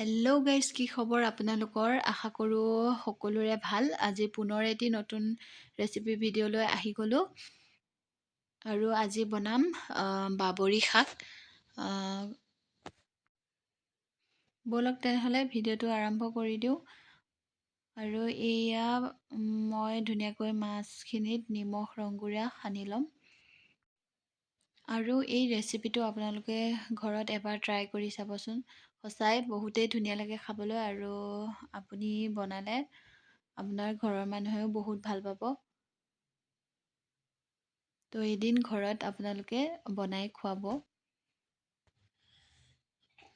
Hello guys কি খবৰ আপোনালোকৰ? আশা কৰোঁ সকলোৰে ভাল। আজি পুনৰ এটি নতুন ৰেচিপি ভিডিঅ'লৈ আহি গ'লোঁ। আৰু আজি বনাম বাবৰি শাক। ব'লক তেনেহ'লে ভিডিঅ'টো আৰম্ভ কৰি দিওঁ। আৰু এয়া মই ধুনীয়াকৈ মাছখিনিত নিমখ ৰংগুৰা সানি ল'ম। আৰু এই ৰেচিপিটো আপোনালোকে ঘৰত এবাৰ ট্ৰাই কৰি চাবচোন। সঁচাই বহুতেই ধুনীয়া লাগে খাবলৈ আৰু আপুনি বনালে আপোনাৰ ঘৰৰ মানুহেও বহুত ভাল পাব। তো এদিন ঘৰত আপোনালোকে বনাই খুৱাব।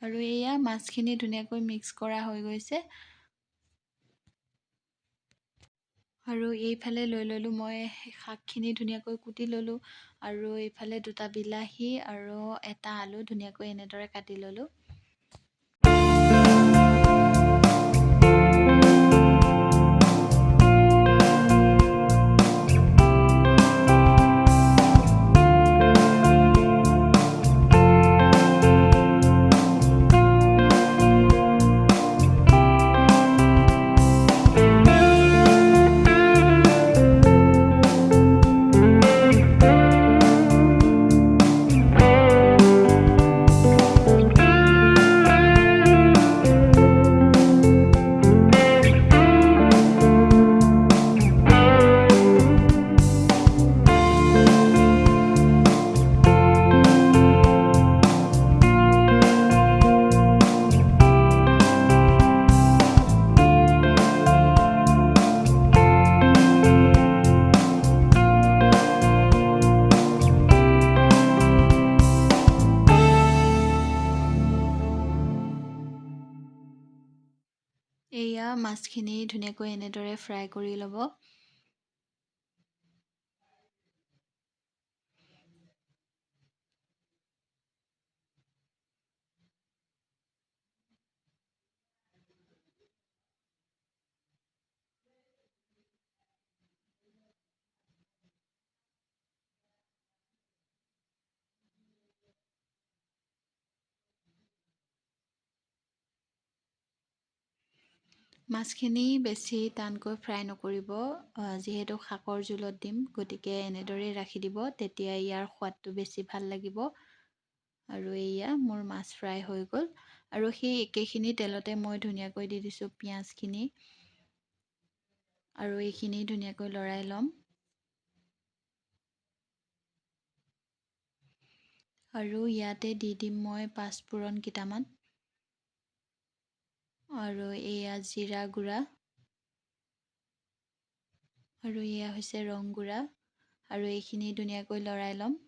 আৰু এয়া মাছখিনি ধুনীয়াকৈ মিক্স কৰা হৈ গৈছে। আৰু এইফালে লৈ ল'লোঁ মই শাকখিনি ধুনীয়াকৈ কুটি ল'লোঁ আৰু এইফালে দুটা বিলাহী আৰু এটা আলু ধুনীয়াকৈ এনেদৰে কাটি ল'লোঁ। এয়া মাছখিনি ধুনীয়াকৈ এনেদৰে ফ্ৰাই কৰি ল'ব। মাছখিনি বেছি টানকৈ ফ্ৰাই নকৰিব যিহেতু শাকৰ জোলত দিম গতিকে এনেদৰেই ৰাখি দিব তেতিয়া ইয়াৰ সোৱাদটো বেছি ভাল লাগিব। আৰু এয়া মোৰ মাছ ফ্ৰাই হৈ গ'ল। আৰু সেই একেখিনি তেলতে মই ধুনীয়াকৈ দি দিছোঁ পিঁয়াজখিনি। আৰু এইখিনি ধুনীয়াকৈ লৰাই ল'ম। আৰু ইয়াতে দি দিম মই পাঁচফোৰণ কেইটামান। আৰু এয়া জিৰা গুড়া আৰু এয়া হৈছে ৰং গুড়া আৰু এইখিনি ধুনীয়াকৈ লৰাই ল'ম।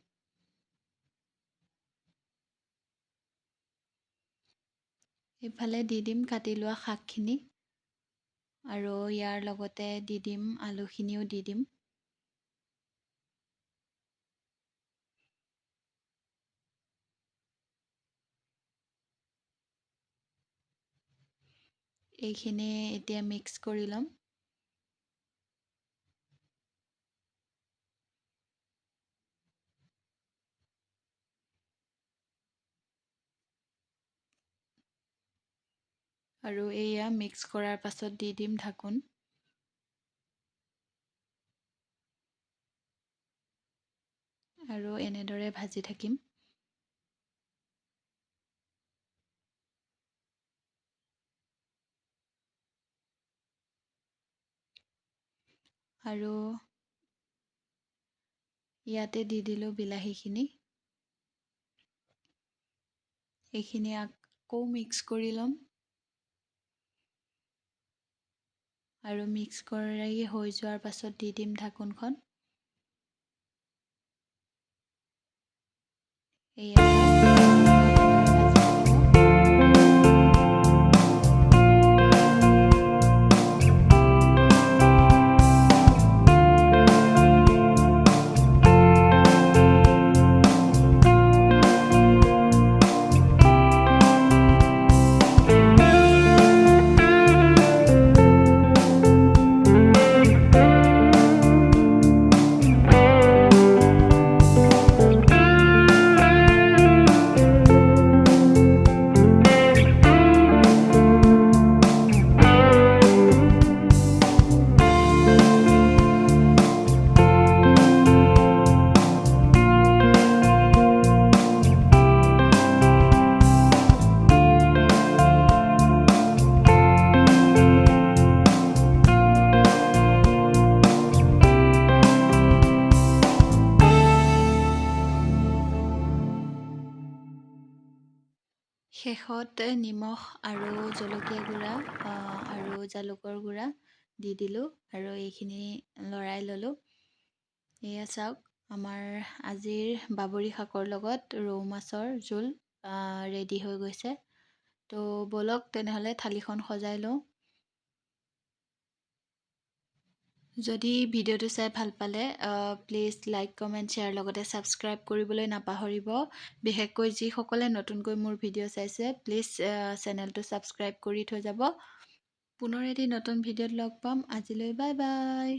ইফালে দি দিম কাটি লোৱা শাকখিনি আৰু ইয়াৰ লগতে দি দিম আলুখিনিও দি দিম। এইখিনি এতিয়া মিক্স কৰি ল'ম। আৰু এয়া মিক্স কৰাৰ পাছত দি দিম ঢাকোন। আৰু এনেদৰে ভাজি থাকিম। আৰু ইয়াতে দি দিলোঁ বিলাহীখিনি। এইখিনি আকৌ মিক্স কৰি ল'ম। আৰু মিক্স কৰি হৈ যোৱাৰ পাছত দি দিম ঢাকোনখন। এয়া শেষত নিমখ আৰু জলকীয়া গুড়া আৰু জালুকৰ গুড়া দি দিলোঁ আৰু এইখিনি লৰাই ল'লোঁ। এয়া চাওক আমাৰ আজিৰ বাবৰি শাকৰ লগত ৰৌ মাছৰ জোল ৰেডি হৈ গৈছে। তো ব'লক তেনেহ'লে থালিখন সজাই লওঁ। যদি ভিডিঅ'টো চাই ভাল পালে প্লিজ লাইক কমেণ্ট শ্বেয়াৰ লগতে ছাবস্ক্ৰাইব কৰিবলৈ নাপাহৰিব। বিশেষকৈ যিসকলে নতুনকৈ মোৰ ভিডিঅ' চাইছে প্লিজ চেনেলটো ছাবস্ক্ৰাইব কৰি থৈ যাব। পুনৰ এটি নতুন ভিডিঅ'ত লগ পাম। আজিলৈ বাই বাই